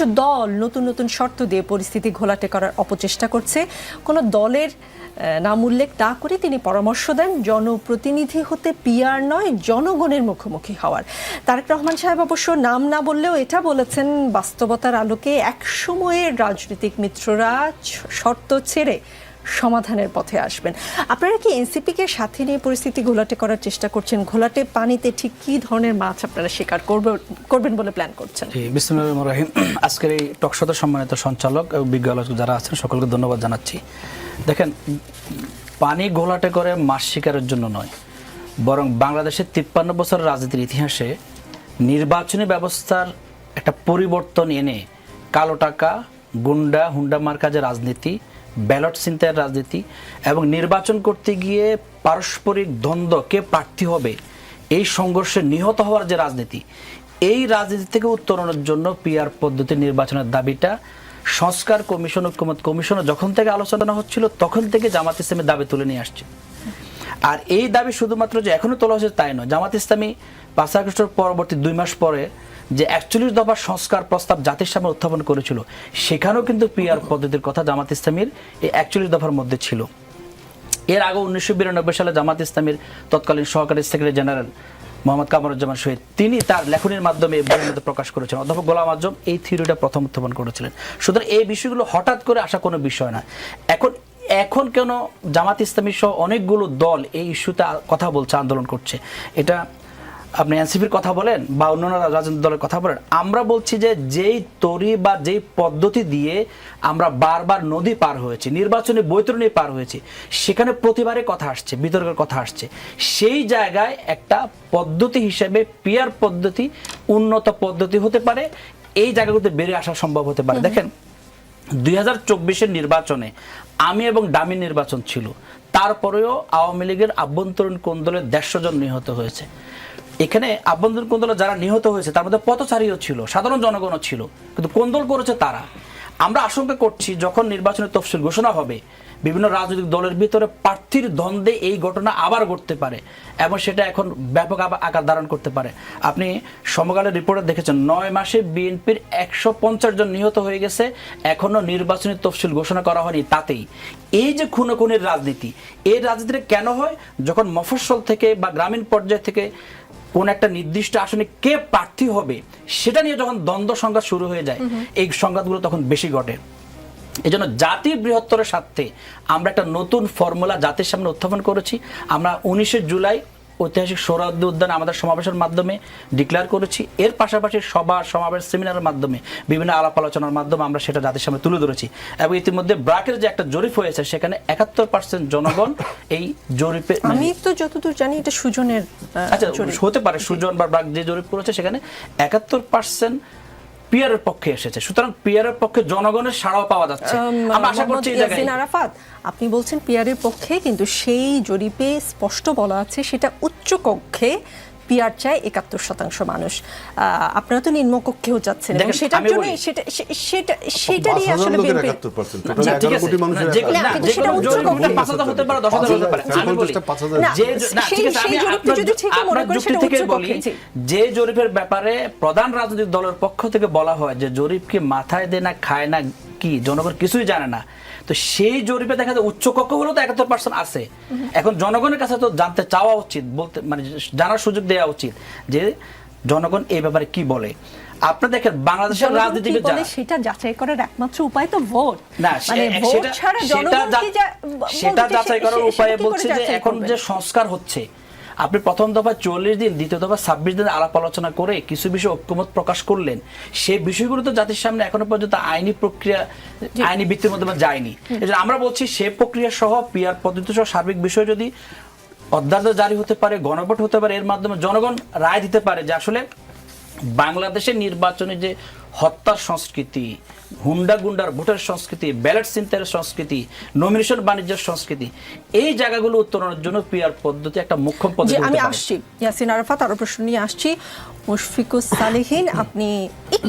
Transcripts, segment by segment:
কিছু দল নতুন নতুন শর্ত দিয়ে পরিস্থিতি ঘোলাটে করার অপচেষ্টা করছে। কোনো দলের নাম উল্লেখ না করে তিনি পরামর্শ দেন, জনপ্রতিনিধি হতে পিয়ার নয়, জনগণের মুখোমুখি হওয়ার। তারেক রহমান সাহেব অবশ্য নাম না বললেও এটা বলেছেন, বাস্তবতার আলোকে এক সময়ের রাজনৈতিক মিত্ররা শর্ত ছেড়ে সমাধানের পথে আসবেন। আপনারা কি এনসিপিকে সাথে নিয়ে পরিস্থিতি ঘোলাটে করার চেষ্টা করছেন? ঘোলাটে পানিতে ঠিক কী ধরনের মাছ আপনারা শিকার করবে, করবেন বলে প্ল্যান করছেন? বিসমুল্লাহ রহিম। আজকের এই টকশোতে সম্মানিত সঞ্চালক এবং বিজ্ঞ আলোচক যারা আছেন, সকলকে ধন্যবাদ জানাচ্ছি। দেখেন, পানি ঘোলাটে করে মাছ শিকারের জন্য নয়, বরং বাংলাদেশের তিপ্পান্ন বছর রাজনীতির ইতিহাসে নির্বাচনী ব্যবস্থার একটা পরিবর্তন এনে কালো টাকা, গুন্ডা, হুন্ডা মার্কা যে রাজনীতি ব্যালট চিন্তার রাজনীতি এবং নির্বাচন করতে গিয়ে পারস্পরিক দ্বন্দ্ব কে প্রার্থী হবে এই সংঘর্ষে নিহত হওয়ার যে রাজনীতি, এই রাজনীতি থেকে উত্তরণের জন্য পিআর পদ্ধতি নির্বাচনের দাবিটা সংস্কার কমিশন, ঐক্যমত কমিশনে যখন থেকে আলোচনা হচ্ছিল তখন থেকে জামাত ইসলামের দাবি তুলে নিয়ে আসছে। আর এই দাবি শুধুমাত্র যে এখনও তোলা হয়েছে তাই নয়, জামাত ইসলামী পাঁচ পরবর্তী দুই মাস পরে যে একচল্লিশ দফার সংস্কার প্রস্তাব জাতির সামনে উত্থাপন করেছিল, সেখানেও কিন্তু পিআর পদ্ধতির কথা জামাত ইসলামীর এই একচল্লিশ দফার মধ্যে ছিল। এর আগে উনিশশো বিরানব্বই সালে জামাত ইসলামীর তৎকালীন সহকারী সেক্রেটারি জেনারেল মোহাম্মদ কামরুজ্জামান শহীদ তিনি তার লেখনীর মাধ্যমে বইয়ের প্রকাশ করেছেন। অধ্যাপক গোলাম আজম এই থিওরিটা প্রথম উত্থাপন করেছিলেন। সুতরাং এই বিষয়গুলো হঠাৎ করে আসা কোনো বিষয় না এখন এখন কেন জামাত ইসলামী সহ অনেকগুলো দল এই ইস্যুতে কথা বলছে, আন্দোলন করছে? এটা আপনি এনসিপির কথা বলেন বা অন্যান্য রাজনৈতিক দলের কথা বলেন আমরা বলছি যে যেই তরি বা যেই পদ্ধতি দিয়ে আমরা বারবার নদী পার হয়েছি নির্বাচনী বৈতরণী পার হয়েছি সেখানে প্রতিবারে কথা আসছে বিতর্কের কথা আসছে। সেই জায়গায় একটা পদ্ধতি হিসেবে পিয়ার পদ্ধতি উন্নত পদ্ধতি হতে পারে এই জায়গাগুলোতে বেড়ে আসা সম্ভব হতে পারে। দেখেন দুই হাজার চব্বিশের নির্বাচনে আমি এবং ডামি নির্বাচন ছিল তারপরেও আওয়ামী লীগের আভ্যন্তরীণ কোন্দলে দেড়শো জন নিহত হয়েছে। এখানে আভ্যন্তরীণ কোন্দলে যারা নিহত হয়েছে, তার মধ্যে পথচারীও ছিল, সাধারণ জনগণও ছিল। কিন্তু কোন্দল করেছে তারা? আমরা আশঙ্কা করছি, যখন নির্বাচনের তফসিল ঘোষণা হবে, বিভিন্ন রাজনৈতিক দলের ভিতরে প্রার্থীর দ্বন্দ্বে এই ঘটনা আবার ঘটতে পারে এবং সেটা এখন ব্যাপক আকার ধারণ করতে পারে। আপনি সমকালের রিপোর্টে দেখেছেন, নয় মাসে বিএনপির একশো পঞ্চাশ জন নিহত হয়ে গেছে, এখনও নির্বাচনী তফসিল ঘোষণা করা হয়নি তাতেই। এই যে খুনোখুনির রাজনীতি, এই রাজনীতিটা কেন হয়? যখন মফস্বল থেকে বা গ্রামীণ পর্যায় থেকে কোন একটা নির্দিষ্ট আসনে কে প্রার্থী হবে সেটা নিয়ে যখন দ্বন্দ্ব সংঘাত শুরু হয়ে যায় এই সংঘাতগুলো তখন বেশি ঘটে। এই জন্য জাতির বৃহত্তরের স্বার্থে আমরা একটা নতুন ফর্মুলা জাতির সামনে উত্থাপন করেছি। আমরা উনিশে জুলাই ঐতিহাসিক সৌরাদ্দি উদ্যান আমাদের সমাবেশের মাধ্যমে ডিক্লেয়ার করেছি। এর পাশাপাশি সভা সমাবেশ সেমিনারের মাধ্যমে বিভিন্ন আলাপ আলোচনার মাধ্যমে আমরা সেটা জাতির সামনে তুলে ধরেছি। এবং ইতিমধ্যে ব্রাকের যে একটা জরিপ হয়েছে সেখানে একাত্তর পার্সেন্ট জনগণ এই জরিপে আমি তো যতদূর জানি এটা সুজনের আচ্ছা হতে পারে সুজন বা ব্রাক যে জরিপ করেছে সেখানে একাত্তর পার্সেন্ট পিয়ারের পক্ষে এসেছে। সুতরাং পিয়ারের পক্ষে জনগণের সাড়াও পাওয়া যাচ্ছে। আমরা আশা করছি এই আরাফাত আপনি বলছেন পিয়ারের পক্ষে কিন্তু সেই জরিপে স্পষ্ট বলা আছে সেটা উচ্চ কক্ষে পিয়ার চায় একাত্তর শতাংশ মানুষ। আপনারা তো নিম্নকক্ষেও যাচ্ছেন এবং সেটার জন্য সেটা সেটা সেটারই আসলে যে মনে জরিপের ব্যাপারে প্রধান রাজনৈতিক দলের পক্ষ থেকে বলা হয় যে জরিপ কি মাথায় দেয় না খায় না কি? জনগণ কিছুই জানে না। তো সেই জরিপে দেখা যায় উচ্চ কক্ষ হলেও তো একাত্তর পার্সেন্ট আছে। এখন জনগণের কাছে তো জানতে চাওয়া উচিত বলতে মানে জানার সুযোগ দেওয়া উচিত যে জনগণ এই ব্যাপারে কি বলে। আপনার দেখেন বাংলাদেশের রাজনীতিবিদ যারা সেটা যাচাই করার একমাত্র উপায় তো ভোট। না মানে ভোট সেটা ছাড়া জনগণ কি সেটা যাচাই করার উপায় বলছে যে এখন যে সংস্কার হচ্ছে আপনি প্রথম দফা চল্লিশ দিন দ্বিতীয় দফা ছাব্বিশ দিন আলাপ আলোচনা করে কিছু বিষয় ঐক্যমত প্রকাশ করলেন। সেই বিষয়গুলো তো জাতির সামনে এখনও পর্যন্ত আইনি প্রক্রিয়া আইনি ভিত্তির মধ্যে যায়নি। আমরা বলছি সে প্রক্রিয়া সহ পিয়ার পদ্ধতি সহ সার্বিক বিষয় যদি অধ্যাদেশ জারি হতে পারে গণভোট হতে পারে এর মাধ্যমে জনগণ রায় দিতে পারে যে আসলে বাংলাদেশের নির্বাচনে যে হত্যার সংস্কৃতি হুন্ডা গুন্ডার ভোটের সংস্কৃতি ব্যালট সিন্তারের সংস্কৃতি নমিনেশন বাণিজ্যের সংস্কৃতি এই জায়গাগুলো উত্তরণের জন্য পিয়ার পদ্ধতি একটা মুখ্য পদ্ধতি আমি আসছি। ইয়াসিন আরাফাত আরও প্রশ্ন নিয়ে আসছি। মুশফিকুস সালেহীন আপনি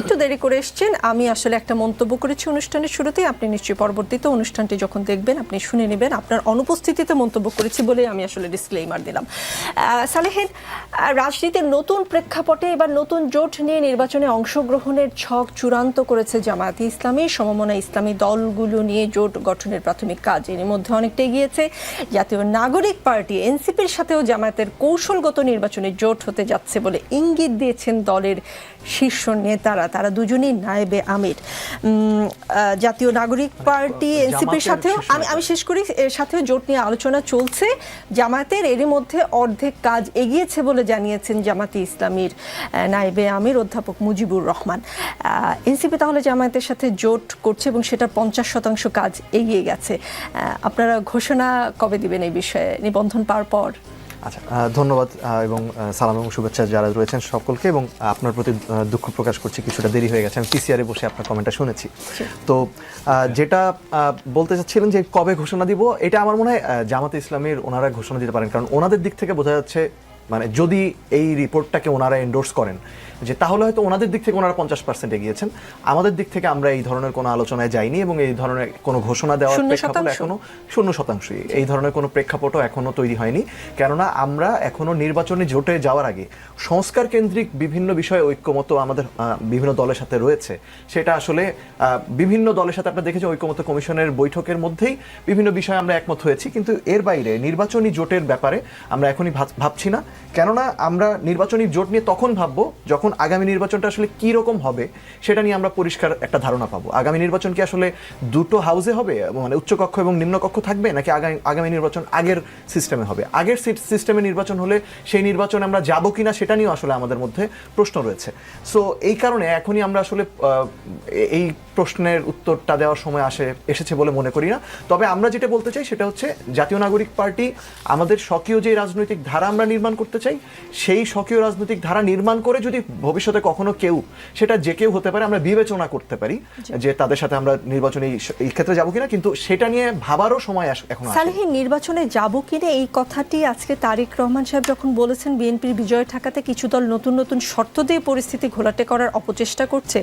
একটু দেরি করে এসছেন, আমি আসলে একটা মন্তব্য করেছি অনুষ্ঠানের শুরুতেই আপনি নিশ্চয়ই পরবর্তীতে অনুষ্ঠানটি যখন দেখবেন, আপনি শুনে নেবেন, আপনার অনুপস্থিতিতে মন্তব্য করেছি বলে আমি আসলে ডিসক্লেইমার দিলাম। সালেহেন রাজনীতির নতুন প্রেক্ষাপটে এবার নতুন জোট নিয়ে নির্বাচনে অংশগ্রহণের ছক চূড়ান্ত করেছে জামায়াতে ইসলামী। সমমনা ইসলামী দলগুলো নিয়ে জোট গঠনের প্রাথমিক কাজ এর মধ্যে অনেকটা এগিয়েছে। জাতীয় নাগরিক পার্টি, এনসিপির সাথেও জামায়াতের কৌশলগত নির্বাচনে জোট হতে যাচ্ছে বলে ইঙ্গিত দিয়েছেন দলের শীর্ষ নেতারা। তারা দুজনেই নায়েবে আমির। জাতীয় নাগরিক পার্টি এনসিপির জামাতের সাথেও আমি আমি শেষ করি এর সাথেও জোট নিয়ে আলোচনা চলছে। জামায়াতের এরই মধ্যে অর্ধেক কাজ এগিয়েছে বলে জানিয়েছেন জামাতি ইসলামীর নায়েবে আমির অধ্যাপক মুজিবুর রহমান। এনসিপি তাহলে জামায়াতের সাথে জোট করছে এবং সেটার পঞ্চাশ শতাংশ কাজ এগিয়ে গেছে। আপনারা ঘোষণা কবে দিবেন এই বিষয়ে? নিবন্ধন পাওয়ার পর। আচ্ছা ধন্যবাদ এবং সালাম এবং শুভেচ্ছা যারা রয়েছেন সকলকে এবং আপনার প্রতি দুঃখ প্রকাশ করছি কিছুটা দেরি হয়ে গেছে আমি পিসিআরে বসে আপনার কমেন্টটা শুনেছি। তো যেটা বলতে চাচ্ছিলেন যে কবে ঘোষণা দিব এটা আমার মনে হয় জামাতে ইসলামের ওনারা ঘোষণা দিতে পারেন কারণ ওনাদের দিক থেকে বোঝা যাচ্ছে মানে যদি এই রিপোর্টটাকে ওনারা এন্ডোর্স করেন যে তাহলে হয়তো ওনাদের দিক থেকে ওনারা পঞ্চাশ পার্সেন্ট এগিয়েছেন। আমাদের দিক থেকে আমরা এই ধরনের কোনো আলোচনায় যাইনি এবং এই ধরনের কোনো ঘোষণা দেওয়ার প্রেক্ষাপট? এখনও শূন্য শতাংশই। এই ধরনের কোনো প্রেক্ষাপটও এখনও তৈরি হয়নি। কেননা আমরা এখনও নির্বাচনে জোটে যাওয়ার আগে সংস্কার কেন্দ্রিক বিভিন্ন বিষয়ে ঐক্যমত আমাদের বিভিন্ন দলের সাথে রয়েছে। সেটা আসলে আহ, বিভিন্ন দলের সাথে আপনারা দেখেছেন ঐক্যমত কমিশনের বৈঠকের মধ্যেই বিভিন্ন বিষয়ে আমরা একমত হয়েছি। কিন্তু এর বাইরে নির্বাচনী জোটের ব্যাপারে আমরা এখনই ভাব- ভাবছি না। কেননা আমরা নির্বাচনী জোট নিয়ে তখন ভাববো যখন আগামী নির্বাচনটা আসলে কি রকম হবে, সেটা নিয়ে আমরা পরিষ্কার একটা ধারণা পাবো। আগামী নির্বাচন কি আসলে দুটো হাউসে হবে মানে উচ্চকক্ষ এবং নিম্নকক্ষ থাকবে, নাকি আগামী আগামী নির্বাচন আগের সিস্টেমে হবে? আগের সিস্টেমে নির্বাচন হলে সেই নির্বাচনে আমরা যাব কিনা সেটা নিয়েও আসলে আমাদের মধ্যে প্রশ্ন রয়েছে। সো এই কারণে এখনই আমরা আসলে এই প্রশ্নের উত্তরটা দেওয়ার সময় আসে, এসেছে বলে মনে করি না। তবে আমরা যেটা বলতে চাই সেটা হচ্ছে জাতীয় নাগরিক পার্টি, আমাদের স্বকীয় যে রাজনৈতিক ধারা আমরা নির্মাণ করতে চাই সেই স্বকীয় রাজনৈতিক ধারা নির্মাণ করে যদি ভবিষ্যতে কখনো কেউ সেটা যে কেউ হতে পারে আমরা বিবেচনা করতে পারি যে তাদের সাথে আমরা নির্বাচনে এই- ক্ষেত্রে যাব কিনা কিন্তু সেটা নিয়ে ভাবারও সময় আস- এখন আসে সালেহীন নির্বাচনে যাব কিনা এই কথাটি আজকে তারেক রহমান সাহেব যখন বলেছেন বিএনপির বিজয় ঠেকাতে কিছু দল নতুন নতুন শর্ত দিয়ে পরিস্থিতি ঘোলাটে করার অপচেষ্টা করছে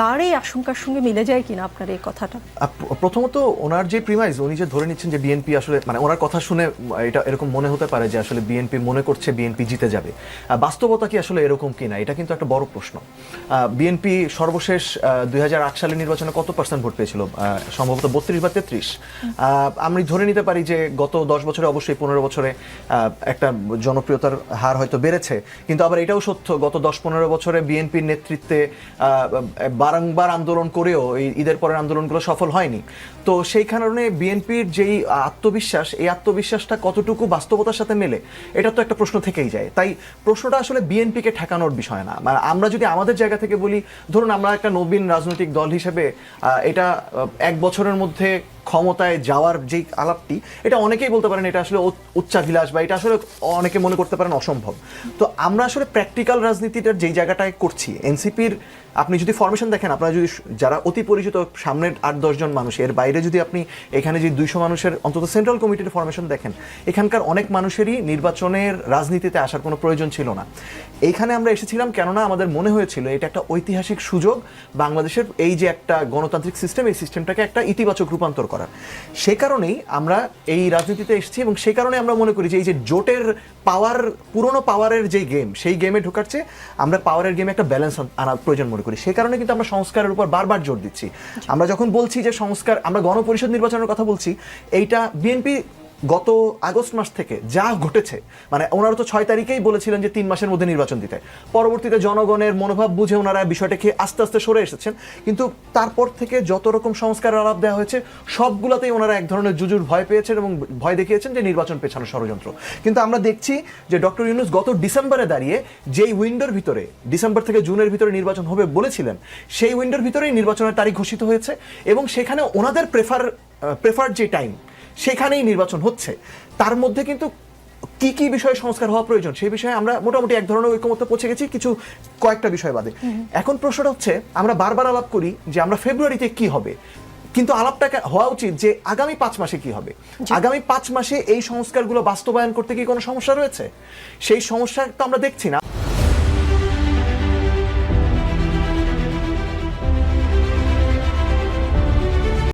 তার এই আশঙ্কার সঙ্গে মিলে যায় কিনা আপনার এই কথাটা? প্রথমত ওনার যে প্রিমাইজ উনি যে ধরে নিচ্ছেন যে বিএনপি আসলে মানে ওনার কথা শুনে এটা এরকম মনে হতে পারে যে আসলে বিএনপি মনে করছে বিএনপি জিতে যাবে। বাস্তবতা কি আসলে এরকম কি না এটা কিন্তু একটা বড় প্রশ্ন। বিএনপি সর্বশেষ দুই হাজার আট সালের নির্বাচনে কত পার্সেন্ট ভোট পেয়েছিল? সম্ভবত বত্রিশ বা তেত্রিশ। আমি ধরে নিতে পারি যে গত দশ বছরে, অবশ্যই পনেরো বছরে একটা জনপ্রিয়তার হার হয়তো বেড়েছে। কিন্তু আবার এটাও সত্য, গত দশ পনেরো বছরে বিএনপির নেতৃত্বে বারংবার আন্দোলন করেও এই ঈদের পরের আন্দোলনগুলো সফল হয়নি। তো সেই কারণে বিএনপির যেই আত্মবিশ্বাস, এই আত্মবিশ্বাসটা কতটুকু বাস্তবতার সাথে মেলে, এটা তো একটা প্রশ্ন থেকেই যায়। তাই প্রশ্নটা আসলে বিএনপিকে ঠেকানোর বিষয় না। মানে আমরা যদি আমাদের জায়গা থেকে বলি, ধরুন আমরা একটা নবীন রাজনৈতিক দল হিসেবে এটা এক বছরের মধ্যে ক্ষমতায় যাওয়ার যেই আলাপটি, এটা অনেকেই বলতে পারেন এটা আসলে উচ্চ- উচ্চাভিলাষ বা এটা আসলে অনেকে মনে করতে পারেন অসম্ভব। তো আমরা আসলে প্র্যাকটিক্যাল রাজনীতিটার যেই জায়গাটায় করছি, এনসিপির আপনি যদি ফরমেশন দেখেন, আপনারা যদি যারা অতি পরিচিত, সামনের আট দশজন মানুষ, এর বাইরে যদি আপনি এখানে যে দুইশো মানুষের অন্তত সেন্ট্রাল কমিটির ফরমেশন দেখেন, এখানকার অনেক মানুষেরই নির্বাচনের রাজনীতিতে আসার কোনো প্রয়োজন ছিল না। এইখানে আমরা এসেছিলাম কেননা আমাদের মনে হয়েছিল এটা একটা ঐতিহাসিক সুযোগ বাংলাদেশের এই যে একটা গণতান্ত্রিক সিস্টেম এই সিস্টেমটাকে একটা ইতিবাচক রূপান্তর করার। সে কারণেই আমরা এই রাজনীতিতে এসেছি এবং সেই কারণে আমরা মনে করি যে এই যে জোটের পাওয়ার পুরনো পাওয়ারের যে গেম সেই গেমে ঢোকার চেয়ে আমরা পাওয়ারের গেমে একটা ব্যালেন্স আনা প্রয়োজন মনে করি। সেই কারণে কিন্তু আমরা সংস্কারের উপর বারবার জোর দিচ্ছি। আমরা যখন বলছি যে সংস্কার, আমরা গণপরিষদ নির্বাচনের কথা বলছি, এইটা বিএনপি গত আগস্ট মাস থেকে যা ঘটেছে মানে ওনারা তো ছয় তারিখেই বলেছিলেন যে তিন মাসের মধ্যে নির্বাচন দিতে। পরবর্তীতে জনগণের মনোভাব বুঝে ওনারা বিষয়টাকে আস্তে আস্তে সরে এসেছেন। কিন্তু তারপর থেকে যত রকম সংস্কার আলাপ দেওয়া হয়েছে, সবগুলোতেই ওনারা এক ধরনের জুজুর ভয় পেয়েছেন এবং ভয় দেখিয়েছেন যে নির্বাচন পেছানো ষড়যন্ত্র। কিন্তু আমরা দেখছি যে ডক্টর ইউনুস গত ডিসেম্বরে দাঁড়িয়ে যেই উইন্ডোর ভিতরে, ডিসেম্বর থেকে জুনের ভিতরে নির্বাচন হবে বলেছিলেন, সেই উইন্ডোর ভিতরেই নির্বাচনের তারিখ ঘোষিত হয়েছে এবং সেখানে ওনাদের প্রেফার প্রেফার যে টাইম সেখানেই নির্বাচন হচ্ছে। তার মধ্যে কিন্তু কি কি বিষয়ে সংস্কার হওয়া প্রয়োজন সেই বিষয়ে আমরা মোটামুটি এক ধরনের ঐক্যমত্য পৌঁছে গেছি কিছু কয়েকটা বিষয় বাদে। এখন প্রশ্নটা হচ্ছে আমরা বারবার আলাপ করি যে আমরা ফেব্রুয়ারিতে কি হবে? কিন্তু আলাপটা হওয়া উচিত যে আগামী পাঁচ মাসে কি হবে? আগামী পাঁচ মাসে এই সংস্কারগুলো বাস্তবায়ন করতে কি কোনো সমস্যা রয়েছে? সেই সমস্যা তো আমরা দেখছি না।